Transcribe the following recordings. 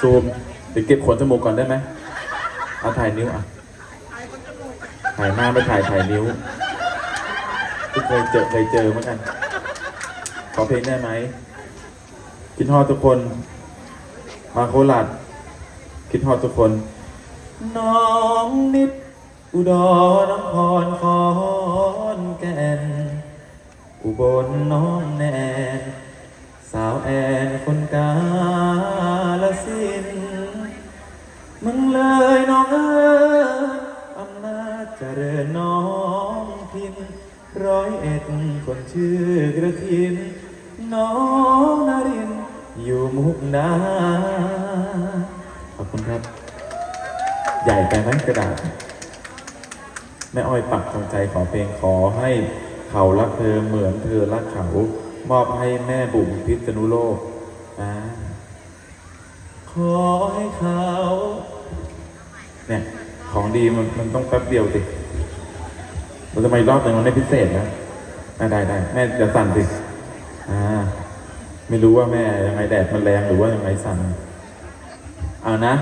ซูมเดี๋ยวเก็บขนจมูกก่อนได้ไหมเอาถ่ายนิ้วอะ ถ่ายหน้าไม่ถ่ายถ่ายนิ้วที่เคยเจอเคยเจอเหมือนกัน ขอเพลงได้ไหมคิดฮอดทุกคน มาโคราชคิดฮอดทุกคน น้องนิด อุดรนครขอนแก่น อุบลน้องแนนสาวแอนคนกา ยน้องเอ้ยอำนาจเจริญน้องพินร้อยเอ็ดคนชื่อกระทิน น้องนาริน อยู่มุกดาขอบคุณครับ ใหญ่ไปไหมกระดาษแม่อ้อยปักตรงใจขอเพลงขอให้เขารักเธอเหมือนเธอรักเขา มอบให้แม่บุ๋มพิษณุโลกอ่าขอให้เขา เนี่ย ของดีมันมันต้องแป๊บเดียวสิเราจะมารอบหนึ่งมันไม่พิเศษนะอ่ได้ได้แม่จะสั่นสิอ่า ไม่รู้ว่าแม่ยังไงแดดมันแรงหรือว่ายังไงสั่นเอานะ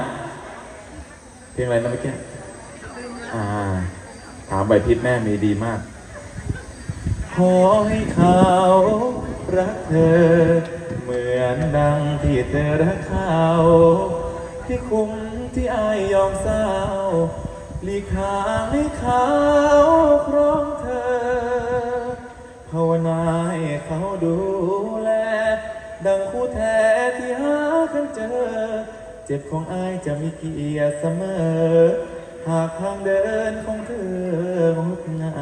เพลงอะไรนะเมื่อกี้อ่า ถามใบพิษแม่มีดีมาก ขอให้เขารักเธอ เหมือนดังที่เธอรักเขาที่คุ้ม ที่อายยอมเศร้าหลีกทางให้เขาครองเธอ ภาวนาให้เขาดูแล ดังคู่แท้ที่หากันเจอ เจ็บของอายจะมีเกียรติเสมอ หากทางเดินของเธองดงา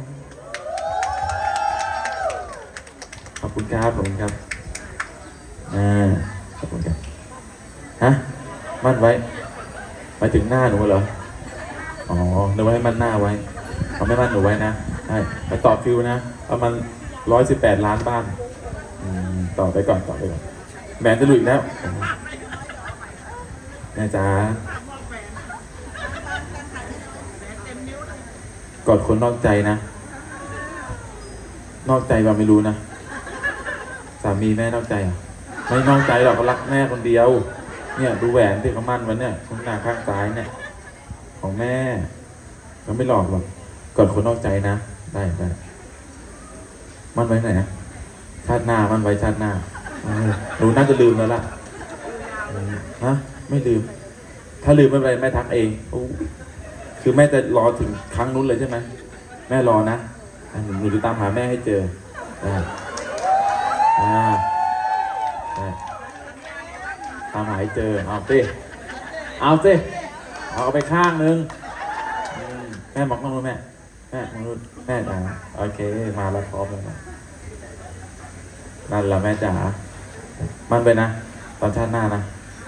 มขอบคุณครับขอบคุณครับ อ่า ขอบคุณครับ ฮะ มั่นไว้มาถึงหน้าหนูเหรอ อ๋อนึกว่าให้มั่นหน้าไว้เขาไม่มั่นหนูไว้นะใช่ไปต่อฟิวนะประมาณร้อยสิบแปดล้านบ้านต่อไปก่อนต่อไปก่อนแหวนจะหลุดแล้วแม่จ๋ากอดคนนอกใจนะ นอกใจว่าไม่รู้นะ สามีแม่นอกใจอะ ไม่นอกใจหรอกเขารักแม่คนเดียว เนี่ยดูแหวนที่เขามั่นไว้เนี่ยข้างหน้าข้างซ้ายเนี่ย ของแม่เขาไม่หลอกหรอกก่อนคนนอกใจนะ ได้ได้มั่นไว้ไหนชาติหน้ามั่นไว้ชาติหน้าหนูน่าจะลืมแล้วล่ะฮะไม่ลืม ถ้าลืมไม่เป็นไรแม่ทักเองอคือแม่จะรอถึงครั้งนู้นเลยใช่ไหมแม่รอนะหนูหนูจะตามหาแม่ให้เจอได้อ่าได้ ตามหาให้เจอ เอาสิ เอาสิ เอาไปข้างนึง แม่บอกน้องนู้แม่ แม่มองนู้แม่จ๋าโอเค มาแล้วพร้อมแล้วนั่นแหละแม่จ๋า มันไปนะ ตอนชาติหน้านะ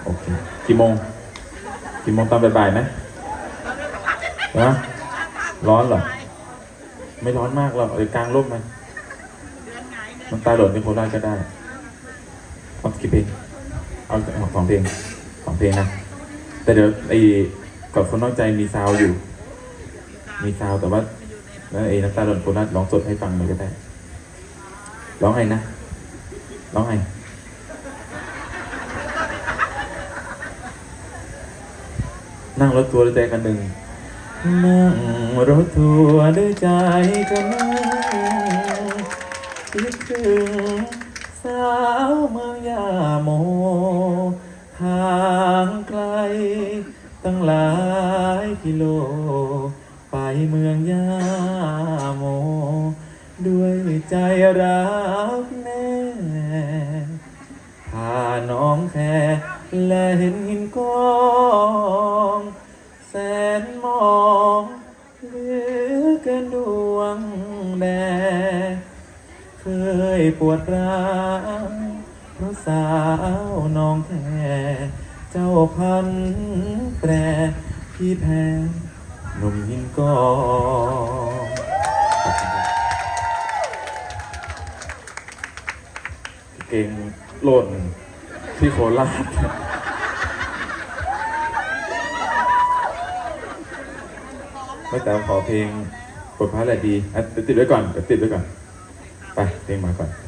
โอเค กี่โมง กี่โมงตอนบ่ายๆไหมนะร้อนเหรอ ไม่ร้อนมากหรอกเออกลางร่มไหมมันตาหล่นที่โคราชก็ได้เอากี่เพลง เอาสองเพลงสองเพลงนะ แต่เดี๋ยวไอ้กอดคนนอกใจมีซาวอยู่ มีซาวแต่ว่าแล้วไอ้น้ำตาหล่นโคราชร้องสดให้ฟังเลยก็ได้ ร้องไงนะ ร้องไงนั่งรถทัวร์ด้วยใจกันหนึ่ง นั่งรถทัวร์ด้วยใจกันหนึ่งคิดถึง สาวเมืองยาโมทางไกล ตั้งหลายกิโล ไปเมืองยาโม ด้วยใจรักแน่พาน้องแค่และเห็นหินกองแสนมองเหลือเกินดวงแดง เคยปวดร้าวเพราะสาวน้องแค่เจ้าพันแปรพี่แพ้หนุ่มหินกองเก่งหล่นที่โคราชไม่แต่ขอเพลงบทพระอะไรดีอะดีติดไว้ก่อนเดี๋ยวติดไว้ก่อน ไปเพลงมาก่อน